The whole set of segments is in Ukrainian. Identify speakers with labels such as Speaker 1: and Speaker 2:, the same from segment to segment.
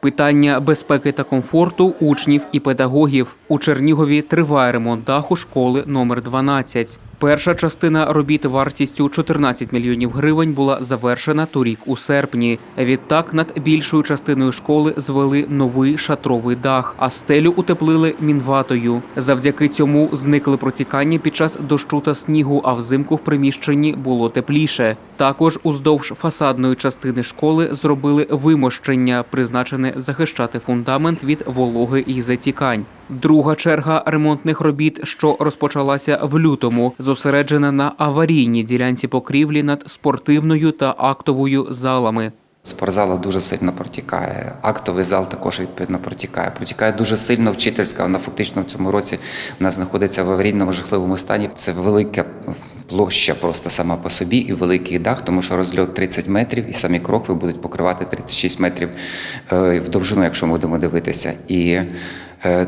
Speaker 1: Питання безпеки та комфорту учнів і педагогів. У Чернігові триває ремонт даху школи номер 12. Перша частина робіт вартістю 14 мільйонів гривень була завершена торік у серпні. Відтак над більшою частиною школи звели новий шатровий дах, а стелю утеплили мінватою. Завдяки цьому зникли протікання під час дощу та снігу, а взимку в приміщенні було тепліше. Також уздовж фасадної частини школи зробили вимощення, призначене захищати фундамент від вологи і затікань. Друга черга ремонтних робіт, що розпочалася в лютому, зосереджена на аварійній ділянці покрівлі над спортивною та актовою залами.
Speaker 2: Спортзала дуже сильно протікає. Актовий зал також відповідно протікає. Протікає дуже сильно вчительська. Вона фактично в цьому році в нас знаходиться в аварійному жахливому стані. Це велика площа просто сама по собі і великий дах, тому що розльот 30 метрів, і самі крокви будуть покривати 36 метрів е, в довжину, якщо ми будемо дивитися. І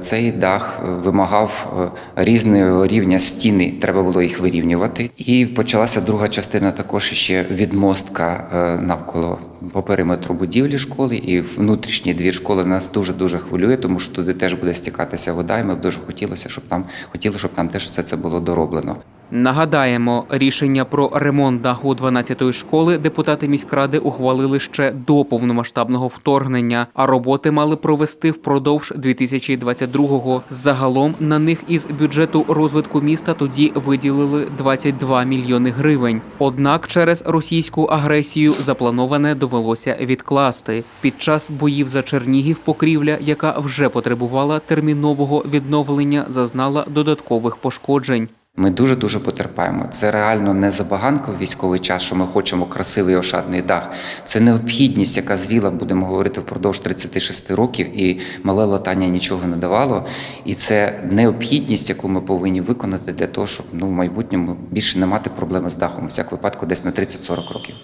Speaker 2: цей дах е, вимагав е, різного рівня стіни, треба було їх вирівнювати. І почалася друга частина також ще відмостка е, навколо по периметру будівлі школи і внутрішній двір школи нас дуже дуже хвилює, тому що туди теж буде стікатися вода, і ми б дуже хотілося, щоб там хотіли, щоб там теж все це було дороблено.
Speaker 1: Нагадаємо, рішення про ремонт даху 12-ї школи депутати міськради ухвалили ще до повномасштабного вторгнення, а роботи мали провести впродовж 2022-го. Загалом на них із бюджету розвитку міста тоді виділили 22 мільйони гривень. Однак через російську агресію заплановане довелося відкласти. Під час боїв за Чернігів покрівля, яка вже потребувала термінового відновлення, зазнала додаткових пошкоджень.
Speaker 2: Ми дуже дуже потерпаємо. Це реально не забаганка в військовий час, що ми хочемо красивий ошатний дах. Це необхідність, яка зріла, будемо говорити, впродовж 36 років, і мале латання нічого не давало. І це необхідність, яку ми повинні виконати для того, щоб ну в майбутньому більше не мати проблеми з дахом. У всяк випадку, десь на 30-40 років.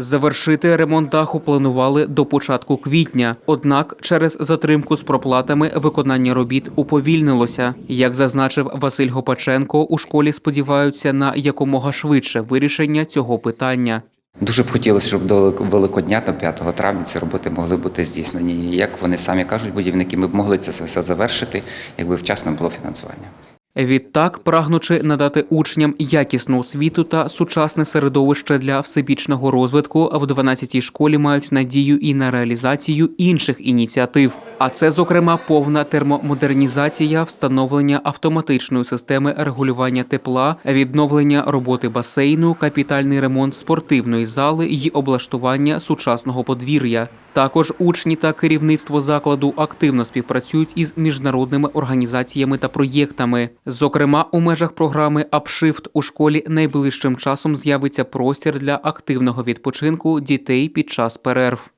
Speaker 1: Завершити ремонт даху планували до початку квітня. Однак через затримку з проплатами виконання робіт уповільнилося. Як зазначив Василь Гопаченко, у школі сподіваються на якомога швидше вирішення цього питання.
Speaker 2: Дуже б хотілося, щоб до Великодня, до 5 травня, ці роботи могли бути здійснені. Як вони самі кажуть, будівники, ми б могли це все завершити, якби вчасно було фінансування.
Speaker 1: Відтак, прагнучи надати учням якісну освіту та сучасне середовище для всебічного розвитку, в 12-й школі мають надію і на реалізацію інших ініціатив. А це, зокрема, повна термомодернізація, встановлення автоматичної системи регулювання тепла, відновлення роботи басейну, капітальний ремонт спортивної зали і облаштування сучасного подвір'я. Також учні та керівництво закладу активно співпрацюють із міжнародними організаціями та проєктами. Зокрема, у межах програми «Апшифт» у школі найближчим часом з'явиться простір для активного відпочинку дітей під час перерв.